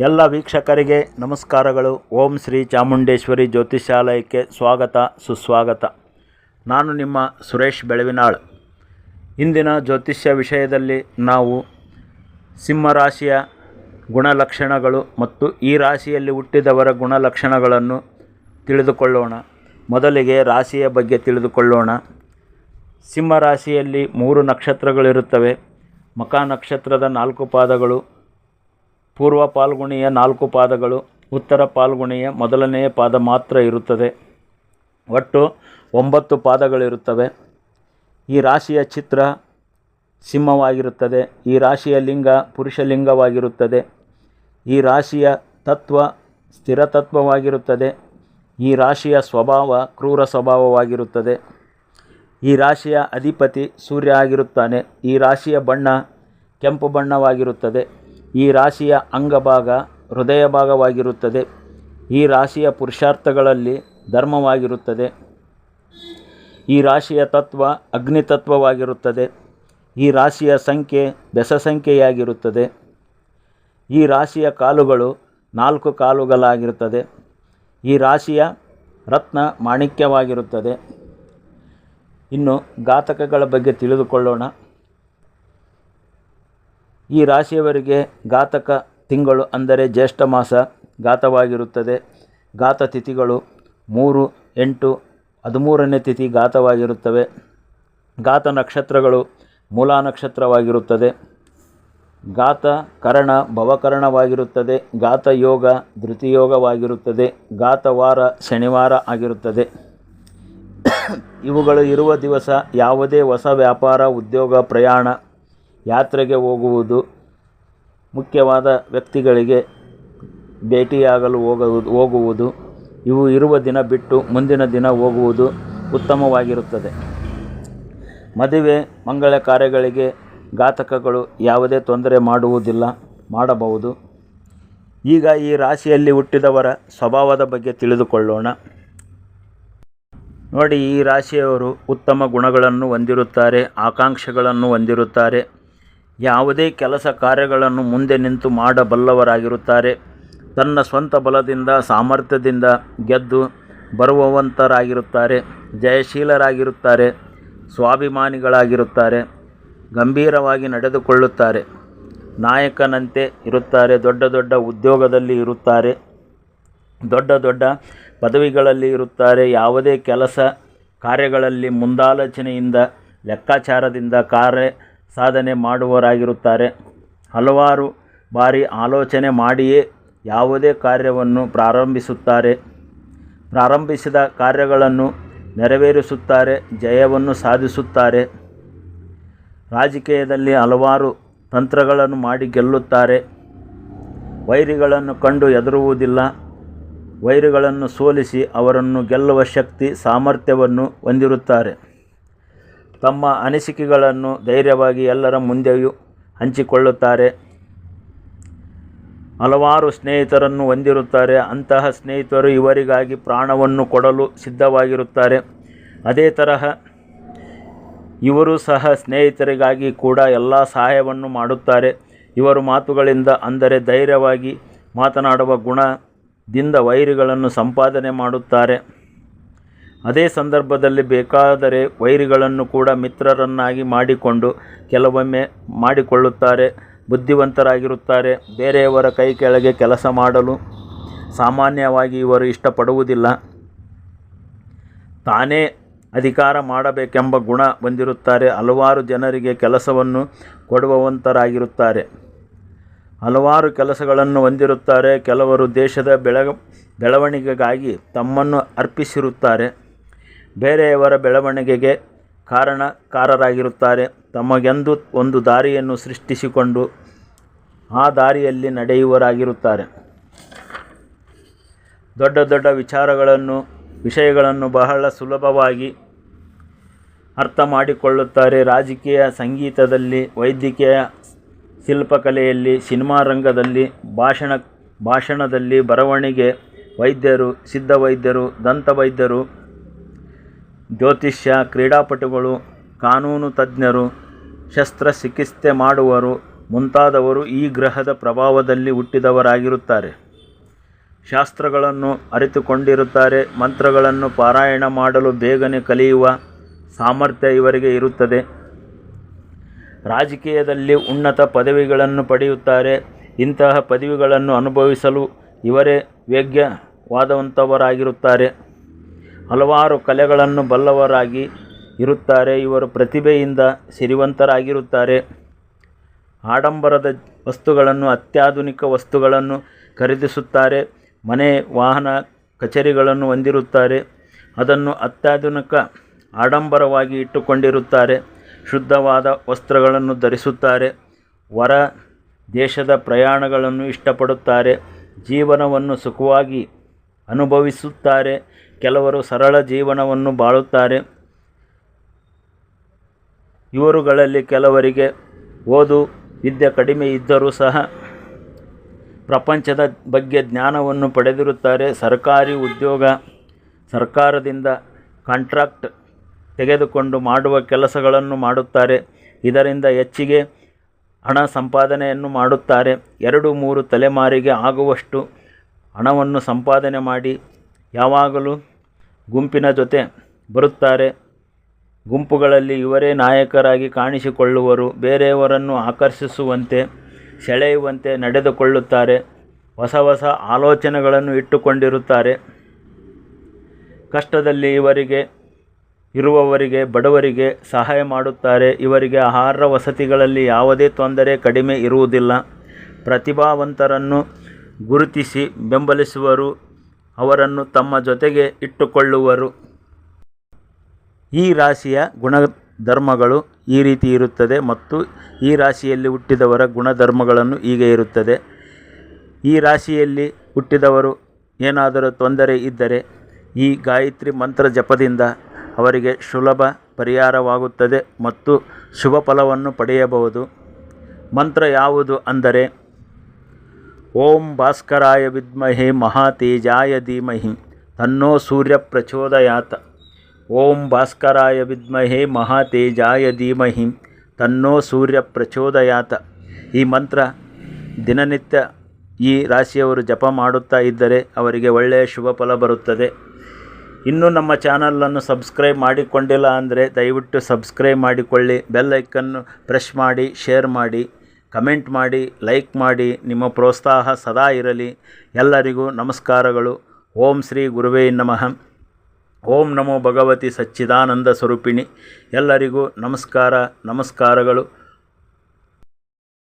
ಎಲ್ಲ ವೀಕ್ಷಕರಿಗೆ ನಮಸ್ಕಾರಗಳು. ಓಂ ಶ್ರೀ ಚಾಮುಂಡೇಶ್ವರಿ ಜ್ಯೋತಿಷಾಲಯಕ್ಕೆ ಸ್ವಾಗತ, ಸುಸ್ವಾಗತ. ನಾನು ನಿಮ್ಮ ಸುರೇಶ್ ಬೆಳವಿನಾಳ್. ಇಂದಿನ ಜ್ಯೋತಿಷ್ಯ ವಿಷಯದಲ್ಲಿ ನಾವು ಸಿಂಹರಾಶಿಯ ಗುಣಲಕ್ಷಣಗಳು ಮತ್ತು ಈ ರಾಶಿಯಲ್ಲಿ ಹುಟ್ಟಿದವರ ಗುಣಲಕ್ಷಣಗಳನ್ನು ತಿಳಿದುಕೊಳ್ಳೋಣ. ಮೊದಲಿಗೆ ರಾಶಿಯ ಬಗ್ಗೆ ತಿಳಿದುಕೊಳ್ಳೋಣ. ಸಿಂಹರಾಶಿಯಲ್ಲಿ ಮೂರು ನಕ್ಷತ್ರಗಳಿರುತ್ತವೆ. ಮಕ ನಕ್ಷತ್ರದ ನಾಲ್ಕು ಪಾದಗಳು ಪೂರ್ವ ಪಾಲ್ಗುಣಿಯ ನಾಲ್ಕು ಪಾದಗಳು, ಉತ್ತರ ಪಾಲ್ಗುಣಿಯ ಮೊದಲನೆಯ ಪಾದ ಮಾತ್ರ ಇರುತ್ತದೆ. ಒಟ್ಟು ಒಂಬತ್ತು ಪಾದಗಳಿರುತ್ತವೆ. ಈ ರಾಶಿಯ ಚಿತ್ರ ಸಿಂಹವಾಗಿರುತ್ತದೆ. ಈ ರಾಶಿಯ ಲಿಂಗ ಪುರುಷ ಲಿಂಗವಾಗಿರುತ್ತದೆ. ಈ ರಾಶಿಯ ತತ್ವ ಸ್ಥಿರತತ್ವವಾಗಿರುತ್ತದೆ ಈ ರಾಶಿಯ ಸ್ವಭಾವ ಕ್ರೂರ ಸ್ವಭಾವವಾಗಿರುತ್ತದೆ. ಈ ರಾಶಿಯ ಅಧಿಪತಿ ಸೂರ್ಯ ಆಗಿರುತ್ತಾನೆ. ಈ ರಾಶಿಯ ಬಣ್ಣ ಕೆಂಪು ಬಣ್ಣವಾಗಿರುತ್ತದೆ. ಈ ರಾಶಿಯ ಅಂಗಭಾಗ ಹೃದಯ ಭಾಗವಾಗಿರುತ್ತದೆ ಈ ರಾಶಿಯ ಪುರುಷಾರ್ಥಗಳಲ್ಲಿ ಧರ್ಮವಾಗಿರುತ್ತದೆ. ಈ ರಾಶಿಯ ತತ್ವ ಅಗ್ನಿತತ್ವವಾಗಿರುತ್ತದೆ. ಈ ರಾಶಿಯ ಸಂಖ್ಯೆ ಬೆಸ ಸಂಖ್ಯೆಯಾಗಿರುತ್ತದೆ ಈ ರಾಶಿಯ ಕಾಲುಗಳು ನಾಲ್ಕು ಕಾಲುಗಳಾಗಿರುತ್ತದೆ. ಈ ರಾಶಿಯ ರತ್ನ ಮಾಣಿಕ್ಯವಾಗಿರುತ್ತದೆ. ಇನ್ನು ಘಾತಕಗಳ ಬಗ್ಗೆ ತಿಳಿದುಕೊಳ್ಳೋಣ. ಈ ರಾಶಿಯವರಿಗೆ ಘಾತಕ ತಿಂಗಳು ಅಂದರೆ ಜ್ಯೇಷ್ಠ ಮಾಸ ಘಾತವಾಗಿರುತ್ತದೆ. ಘಾತ ತಿಥಿಗಳು ಮೂರು, ಎಂಟು, ಹದಿಮೂರನೇ ತಿಥಿ ಘಾತವಾಗಿರುತ್ತವೆ. ಘಾತ ನಕ್ಷತ್ರಗಳು ಮೂಲಾ ನಕ್ಷತ್ರವಾಗಿರುತ್ತದೆ. ಘಾತ ಕರಣ ಭವಕರಣವಾಗಿರುತ್ತದೆ. ಘಾತ ಯೋಗ, ಧೃತಿಯೋಗವಾಗಿರುತ್ತದೆ. ಘಾತವಾರ ಶನಿವಾರ ಆಗಿರುತ್ತದೆ. ಇವುಗಳು ಇರುವ ದಿವಸ ಯಾವುದೇ ಹೊಸ ವ್ಯಾಪಾರ, ಉದ್ಯೋಗ, ಪ್ರಯಾಣ ಯಾತ್ರೆಗೆ ಹೋಗುವುದು ಮುಖ್ಯವಾದ ವ್ಯಕ್ತಿಗಳಿಗೆ ಭೇಟಿಯಾಗಲು ಹೋಗುವುದು ಹೋಗುವುದು. ಇವು ಇರುವ ದಿನ ಬಿಟ್ಟು ಮುಂದಿನ ದಿನ ಹೋಗುವುದು ಉತ್ತಮವಾಗಿರುತ್ತದೆ. ಮದುವೆ, ಮಂಗಳ ಕಾರ್ಯಗಳಿಗೆ ಘಾತಕಗಳು ಯಾವುದೇ ತೊಂದರೆ ಮಾಡುವುದಿಲ್ಲ, ಮಾಡಬಹುದು. ಈಗ ಈ ರಾಶಿಯಲ್ಲಿ ಹುಟ್ಟಿದವರ ಸ್ವಭಾವದ ಬಗ್ಗೆ ತಿಳಿದುಕೊಳ್ಳೋಣ. ನೋಡಿ, ಈ ರಾಶಿಯವರು ಉತ್ತಮ ಗುಣಗಳನ್ನು ಹೊಂದಿರುತ್ತಾರೆ, ಆಕಾಂಕ್ಷೆಗಳನ್ನು ಹೊಂದಿರುತ್ತಾರೆ. ಯಾವುದೇ ಕೆಲಸ ಕಾರ್ಯಗಳನ್ನು ಮುಂದೆ ನಿಂತು ಮಾಡಬಲ್ಲವರಾಗಿರುತ್ತಾರೆ. ತನ್ನ ಸ್ವಂತ ಬಲದಿಂದ, ಸಾಮರ್ಥ್ಯದಿಂದ ಗೆದ್ದು ಬರುವವಂತರಾಗಿರುತ್ತಾರೆ. ಜಯಶೀಲರಾಗಿರುತ್ತಾರೆ. ಸ್ವಾಭಿಮಾನಿಗಳಾಗಿರುತ್ತಾರೆ. ಗಂಭೀರವಾಗಿ ನಡೆದುಕೊಳ್ಳುತ್ತಾರೆ. ನಾಯಕನಂತೆ ಇರುತ್ತಾರೆ. ದೊಡ್ಡ ದೊಡ್ಡ ಉದ್ಯೋಗದಲ್ಲಿ ಇರುತ್ತಾರೆ. ದೊಡ್ಡ ದೊಡ್ಡ ಪದವಿಗಳಲ್ಲಿ ಇರುತ್ತಾರೆ. ಯಾವುದೇ ಕೆಲಸ ಕಾರ್ಯಗಳಲ್ಲಿ ಮುಂದಾಲೋಚನೆಯಿಂದ, ಲೆಕ್ಕಾಚಾರದಿಂದ ಕಾರ್ಯ ಸಾಧನೆ ಮಾಡುವವರಾಗಿರುತ್ತಾರೆ. ಹಲವಾರು ಬಾರಿ ಆಲೋಚನೆ ಮಾಡಿಯೇ ಯಾವುದೇ ಕಾರ್ಯವನ್ನು ಪ್ರಾರಂಭಿಸುತ್ತಾರೆ. ಪ್ರಾರಂಭಿಸಿದ ಕಾರ್ಯಗಳನ್ನು ನೆರವೇರಿಸುತ್ತಾರೆ, ಜಯವನ್ನು ಸಾಧಿಸುತ್ತಾರೆ. ರಾಜಕೀಯದಲ್ಲಿ ಹಲವಾರು ತಂತ್ರಗಳನ್ನು ಮಾಡಿ ಗೆಲ್ಲುತ್ತಾರೆ. ವೈರಿಗಳನ್ನು ಕಂಡು ಹೆದರುವುದಿಲ್ಲ. ವೈರಿಗಳನ್ನು ಸೋಲಿಸಿ ಅವರನ್ನು ಗೆಲ್ಲುವ ಶಕ್ತಿ, ಸಾಮರ್ಥ್ಯವನ್ನು ಹೊಂದಿರುತ್ತಾರೆ. ತಮ್ಮ ಅನಿಸಿಕೆಗಳನ್ನು ಧೈರ್ಯವಾಗಿ ಎಲ್ಲರ ಮುಂದೆಯೂ ಹಂಚಿಕೊಳ್ಳುತ್ತಾರೆ. ಹಲವಾರು ಸ್ನೇಹಿತರನ್ನು ಹೊಂದಿರುತ್ತಾರೆ. ಅಂತಹ ಸ್ನೇಹಿತರು ಇವರಿಗಾಗಿ ಪ್ರಾಣವನ್ನು ಕೊಡಲು ಸಿದ್ಧವಾಗಿರುತ್ತಾರೆ. ಅದೇ ತರಹ ಇವರು ಸಹ ಸ್ನೇಹಿತರಿಗಾಗಿ ಕೂಡ ಎಲ್ಲ ಸಹಾಯವನ್ನು ಮಾಡುತ್ತಾರೆ. ಇವರು ಮಾತುಗಳಿಂದ ಅಂದರೆ ಧೈರ್ಯವಾಗಿ ಮಾತನಾಡುವ ಗುಣದಿಂದ ವೈರಿಗಳನ್ನು ಸಂಪಾದನೆ ಮಾಡುತ್ತಾರೆ. ಅದೇ ಸಂದರ್ಭದಲ್ಲಿ ಬೇಕಾದರೆ ವೈರಿಗಳನ್ನು ಕೂಡ ಮಿತ್ರರನ್ನಾಗಿ ಮಾಡಿಕೊಂಡು ಕೆಲವೊಮ್ಮೆ ಮಾಡಿಕೊಳ್ಳುತ್ತಾರೆ, ಬುದ್ಧಿವಂತರಾಗಿರುತ್ತಾರೆ. ಬೇರೆಯವರ ಕೈ ಕೆಳಗೆ ಕೆಲಸ ಮಾಡಲು ಸಾಮಾನ್ಯವಾಗಿ ಇವರು ಇಷ್ಟಪಡುವುದಿಲ್ಲ. ತಾನೇ ಅಧಿಕಾರ ಮಾಡಬೇಕೆಂಬ ಗುಣ ಹೊಂದಿರುತ್ತಾರೆ. ಹಲವಾರು ಜನರಿಗೆ ಕೆಲಸವನ್ನು ಕೊಡುವವಂತರಾಗಿರುತ್ತಾರೆ. ಹಲವಾರು ಕೆಲಸಗಳನ್ನು ಹೊಂದಿರುತ್ತಾರೆ. ಕೆಲವರು ದೇಶದ ಬೆಳ ಬೆಳವಣಿಗೆಗಾಗಿ ತಮ್ಮನ್ನು ಅರ್ಪಿಸಿರುತ್ತಾರೆ. ಬೇರೆಯವರ ಬೆಳವಣಿಗೆಗೆ ಕಾರಣಕಾರರಾಗಿರುತ್ತಾರೆ. ತಮಗೆಂದು ಒಂದು ದಾರಿಯನ್ನು ಸೃಷ್ಟಿಸಿಕೊಂಡು ಆ ದಾರಿಯಲ್ಲಿ ನಡೆಯುವರಾಗಿರುತ್ತಾರೆ ದೊಡ್ಡ ದೊಡ್ಡ ವಿಚಾರಗಳನ್ನು, ವಿಷಯಗಳನ್ನು ಬಹಳ ಸುಲಭವಾಗಿ ಅರ್ಥ ಮಾಡಿಕೊಳ್ಳುತ್ತಾರೆ ರಾಜಕೀಯ ಸಂಗೀತದಲ್ಲಿ, ವೈದ್ಯಕೀಯ ಶಿಲ್ಪಕಲೆಯಲ್ಲಿ, ಸಿನಿಮಾ ರಂಗದಲ್ಲಿ, ಭಾಷಣ, ಭಾಷಣದಲ್ಲಿ ಬರವಣಿಗೆ ವೈದ್ಯರು, ಸಿದ್ಧ ವೈದ್ಯರು, ದಂತ ವೈದ್ಯರು ಜ್ಯೋತಿಷ್ಯ, ಕ್ರೀಡಾಪಟುಗಳು, ಕಾನೂನು ತಜ್ಞರು, ಶಸ್ತ್ರಚಿಕಿತ್ಸೆ ಮಾಡುವರು, ಮುಂತಾದವರು ಈ ಗ್ರಹದ ಪ್ರಭಾವದಲ್ಲಿ ಹುಟ್ಟಿದವರಾಗಿರುತ್ತಾರೆ. ಶಾಸ್ತ್ರಗಳನ್ನು ಅರಿತುಕೊಂಡಿರುತ್ತಾರೆ, ಮಂತ್ರಗಳನ್ನು ಪಾರಾಯಣ ಮಾಡಲು ಬೇಗನೆ ಕಲಿಯುವ ಸಾಮರ್ಥ್ಯ ಇವರಿಗೆ ಇರುತ್ತದೆ. ರಾಜಕೀಯದಲ್ಲಿ ಉನ್ನತ ಪದವಿಗಳನ್ನು ಪಡೆಯುತ್ತಾರೆ, ಇಂತಹ ಪದವಿಗಳನ್ನು ಅನುಭವಿಸಲು ಇವರೇ ವೇಗ್ಯವಾದಂಥವರಾಗಿರುತ್ತಾರೆ ಹಲವಾರು ಕಲೆಗಳನ್ನು ಬಲ್ಲವರಾಗಿ ಇರುತ್ತಾರೆ. ಇವರು ಪ್ರತಿಭೆಯಿಂದ ಸಿರಿವಂತರಾಗಿರುತ್ತಾರೆ. ಆಡಂಬರದ ವಸ್ತುಗಳನ್ನು, ಅತ್ಯಾಧುನಿಕ ವಸ್ತುಗಳನ್ನು ಖರೀದಿಸುತ್ತಾರೆ. ಮನೆ, ವಾಹನ, ಕಚೇರಿಗಳನ್ನು ಹೊಂದಿರುತ್ತಾರೆ. ಅದನ್ನು ಅತ್ಯಾಧುನಿಕ ಆಡಂಬರವಾಗಿ ಇಟ್ಟುಕೊಂಡಿರುತ್ತಾರೆ. ಶುದ್ಧವಾದ ವಸ್ತ್ರಗಳನ್ನು ಧರಿಸುತ್ತಾರೆ. ಹೊರ ದೇಶದ ಪ್ರಯಾಣಗಳನ್ನು ಇಷ್ಟಪಡುತ್ತಾರೆ. ಜೀವನವನ್ನು ಸುಖವಾಗಿ ಅನುಭವಿಸುತ್ತಾರೆ. ಕೆಲವರು ಸರಳ ಜೀವನವನ್ನು ಬಾಳುತ್ತಾರೆ. ಇವರುಗಳಲ್ಲಿ ಕೆಲವರಿಗೆ ಓದು ವಿದ್ಯೆ ಕಡಿಮೆ ಇದ್ದರೂ ಸಹ ಪ್ರಪಂಚದ ಬಗ್ಗೆ ಜ್ಞಾನವನ್ನು ಪಡೆದಿರುತ್ತಾರೆ. ಸರ್ಕಾರಿ ಉದ್ಯೋಗ ಸರ್ಕಾರದಿಂದ ಕಾಂಟ್ರಾಕ್ಟ್ ತೆಗೆದುಕೊಂಡು ಮಾಡುವ ಕೆಲಸಗಳನ್ನು ಮಾಡುತ್ತಾರೆ. ಇದರಿಂದ ಹೆಚ್ಚಿಗೆ ಹಣ ಸಂಪಾದನೆಯನ್ನು ಮಾಡುತ್ತಾರೆ. ಎರಡು ಮೂರು ತಲೆಮಾರಿಗೆ ಆಗುವಷ್ಟು ಹಣವನ್ನು ಸಂಪಾದನೆ ಮಾಡಿ ಯಾವಾಗಲೂ ಗುಂಪಿನ ಜೊತೆ ಬರುತ್ತಾರೆ. ಗುಂಪುಗಳಲ್ಲಿ ಇವರೇ ನಾಯಕರಾಗಿ ಕಾಣಿಸಿಕೊಳ್ಳುವರು. ಬೇರೆಯವರನ್ನು ಆಕರ್ಷಿಸುವಂತೆ, ಸೆಳೆಯುವಂತೆ ನಡೆದುಕೊಳ್ಳುತ್ತಾರೆ. ಹೊಸ ಹೊಸ ಆಲೋಚನೆಗಳನ್ನು ಇಟ್ಟುಕೊಂಡಿರುತ್ತಾರೆ. ಕಷ್ಟದಲ್ಲಿ ಇವರಿಗೆ, ಇರುವವರಿಗೆ, ಬಡವರಿಗೆ ಸಹಾಯ ಮಾಡುತ್ತಾರೆ. ಇವರಿಗೆ ಆಹಾರ ವಸತಿಗಳಲ್ಲಿ ಯಾವುದೇ ತೊಂದರೆ ಕಡಿಮೆ ಇರುವುದಿಲ್ಲ. ಪ್ರತಿಭಾವಂತರನ್ನು ಗುರುತಿಸಿ ಬೆಂಬಲಿಸುವರು, ಅವರನ್ನು ತಮ್ಮ ಜೊತೆಗೆ ಇಟ್ಟುಕೊಳ್ಳುವರು. ಈ ರಾಶಿಯ ಗುಣಧರ್ಮಗಳು ಈ ರೀತಿ ಇರುತ್ತದೆ ಮತ್ತು ಈ ರಾಶಿಯಲ್ಲಿ ಹುಟ್ಟಿದವರ ಗುಣಧರ್ಮಗಳನ್ನು ಹೀಗೆ ಇರುತ್ತದೆ. ಈ ರಾಶಿಯಲ್ಲಿ ಹುಟ್ಟಿದವರು ಏನಾದರೂ ತೊಂದರೆ ಇದ್ದರೆ ಈ ಗಾಯತ್ರಿ ಮಂತ್ರ ಜಪದಿಂದ ಅವರಿಗೆ ಸುಲಭ ಪರಿಹಾರವಾಗುತ್ತದೆ ಮತ್ತು ಶುಭ ಫಲವನ್ನು ಪಡೆಯಬಹುದು. ಮಂತ್ರ ಯಾವುದು ಅಂದರೆ ಓಂ ಭಾಸ್ಕರಾಯ ವಿದ್ಮಹೆ ಮಹಾತೇಜಾಯ ಧೀಮಹಿ ತನ್ನೋ ಸೂರ್ಯ ಪ್ರಚೋದಯಾತ. ಓಂ ಭಾಸ್ಕರಾಯ ವಿದ್ಮಹೆ ಮಹಾತೇಜಾಯ ಧೀಮಹಿ ತನ್ನೋ ಸೂರ್ಯ ಪ್ರಚೋದಯಾತ. ಈ ಮಂತ್ರ ದಿನನಿತ್ಯ ಈ ರಾಶಿಯವರು ಜಪ ಮಾಡುತ್ತಾ ಇದ್ದರೆ ಅವರಿಗೆ ಒಳ್ಳೆಯ ಶುಭ ಫಲ ಬರುತ್ತದೆ. ಇನ್ನೂ ನಮ್ಮ ಚಾನಲನ್ನು ಸಬ್ಸ್ಕ್ರೈಬ್ ಮಾಡಿಕೊಂಡಿಲ್ಲ ಅಂದರೆ ದಯವಿಟ್ಟು ಸಬ್ಸ್ಕ್ರೈಬ್ ಮಾಡಿಕೊಳ್ಳಿ. ಬೆಲ್ ಐಕನ್ನು ಪ್ರೆಸ್ ಮಾಡಿ, ಶೇರ್ ಮಾಡಿ. ಕಮೆಂಟ್ ಮಾಡಿ, ಲೈಕ್ ಮಾಡಿ, ನಿಮ್ಮ ಪ್ರೋತ್ಸಾಹ ಸದಾ ಇರಲಿ. ಎಲ್ಲರಿಗೂ ನಮಸ್ಕಾರಗಳು. ಓಂ ಶ್ರೀ ಗುರುವೇ ನಮಃ. ಓಂ ನಮೋ ಭಗವತಿ ಸಚ್ಚಿದಾನಂದ ಸ್ವರೂಪಿಣಿ. ಎಲ್ಲರಿಗೂ ನಮಸ್ಕಾರ, ನಮಸ್ಕಾರಗಳು.